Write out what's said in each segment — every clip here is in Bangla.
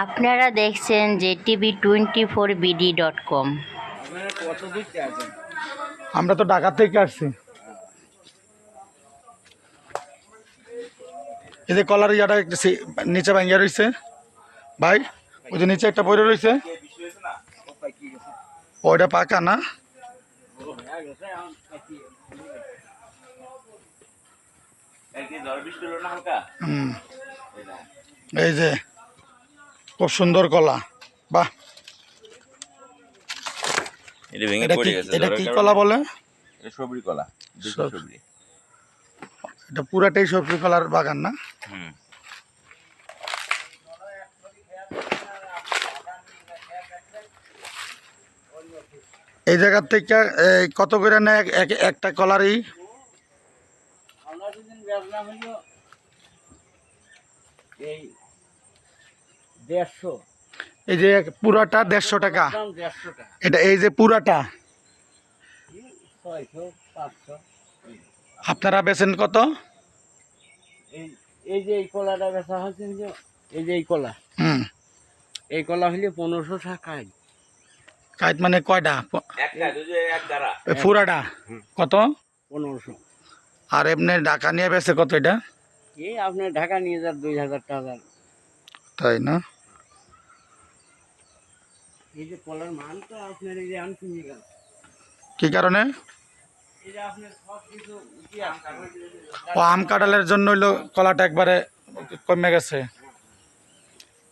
আপনারা দেখছেন যে TV twenty four BD dot com. আমরা তো ঢাকা থেকে আসছি। এই যে কলার ইয়াটা নিচে ভাঙিয়া রয়েছে ভাই, ওই যে নিচে একটা পড়ে রয়েছে ওইটা পাকা না? এই যে খুব সুন্দর কলা। বাহ। এটা কি এটা কি কলা বলে? এটা সবরি কলা পুরাটাই সবজি কলার বাগান না? এই জায়গার থেকে কত করে নেয় এক- এক- একটা কলারই? এই দেড়শো। এই যে পুরাটা দেড়শো টাকা। দেড়শো টাকা। এটা এই যে পুরাটা। ছয়শো পাঁচশো। আপনারা বেছেন কত? এই এই যে এই কলাটা বেচা হচ্ছে এই যে এই কলা। হুম। এই কলা হলে পনেরোশো টাকায় কাইট। মানে কয়টা পুরাটা? কত? পনেরোশো। আর এমনি ঢাকা নিয়ে বেছে কত এটা? এই আপনি ঢাকা নিয়ে যান দুই হাজার টাকা। তাই না? মান কি কারণে? ও আম কাঁঠালের জন্য হইল কলাটা একবারে কমে গেছে।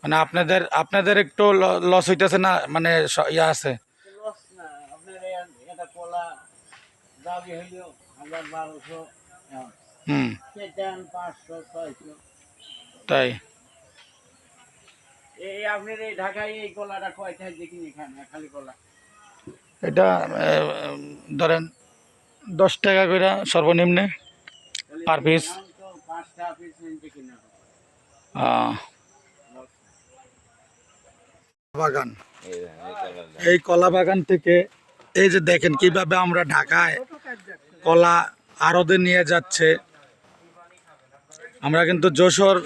মানে আপনাদের আপনাদের একটু লস হইতেছে না মানে ইয়া আছে? লস না এই আপনার এই ঢাকায় এই কলাটা কয়টায় দেখিনি এখানে খালি কলা? এটা ধরেন দশ টাকা করে সর্বনিম্নে পাঁচটা পিস বাগান এই কলা বাগান থেকে এই যে দেখেন কীভাবে আমরা ঢাকায় কলা আরদে নিয়ে যাচ্ছে। আমরা কিন্তু যশোর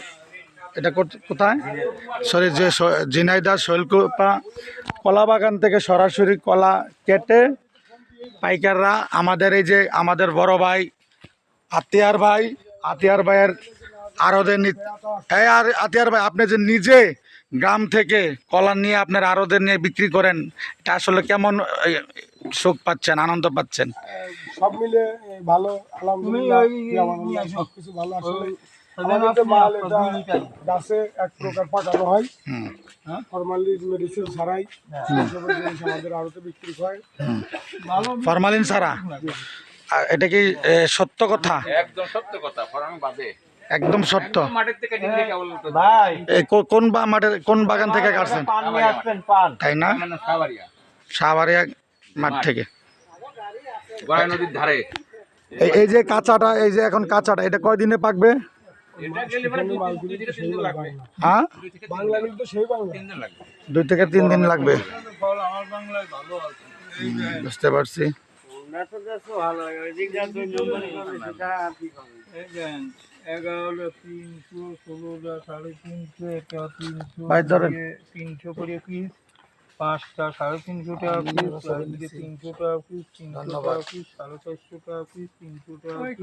এটা কোথায়? সরি, যে ঝিনাইদা শৈলকুপা কলা বাগান থেকে সরাসরি কলা কেটে পাইকাররা আমাদের এই যে আমাদের বড় ভাই আতিয়ার ভাই, আতিয়ার ভাইয়ের আরদের এই আর আতিয়ার ভাই, আপনি যে নিজে গ্রাম থেকে কলা নিয়ে আপনার আরদে নিয়ে বিক্রি করেন এটা আসলে কেমন সুখ পাচ্ছেন আনন্দ পাচ্ছেন? সব মিলে ভালো আলহামদুলিল্লাহ সবকিছু ভালো আসলে আমাদের মাল এটা গাছে এক প্রকার পাকানো হয়। মেডিসিন ছাড়াই জিনিস আমাদের আড়তে বিক্রি হয়। ফরমালিন ছাড়া? এটা কি সত্য কথা? একদম সত্য কথা বাদে। একদম সত্য। মাঠের থেকে নিচে কেবল তো ভাই। এই কোন বা মাঠের কোন বাগান থেকে কাটছেন? তাই না? মানে সাভারিয়া। মাঠ থেকে। নদীর ধারে। এই এই যে কাঁচাটা এই যে এখন কাঁচাটা এটা কয়দিনে পাকবে? এটা গেলে মানে দু তিন- দুই থেকে তিন দিন লাগবে। হ্যাঁ? বাংলা কিন্তু তো সেই বাংলা। তিন দিন লাগবে। দুই থেকে তিন দিন লাগবে। বুঝতে পারছি। ভাই ধরেন। তিনশো করে পিস পাঁচটা সাড়ে তিনশো টাকা পিস তিনশো টাকা পিস তিনশো টাকা পিস সাড়ে চারশো টাকা পিস তিনশো টাকা পিস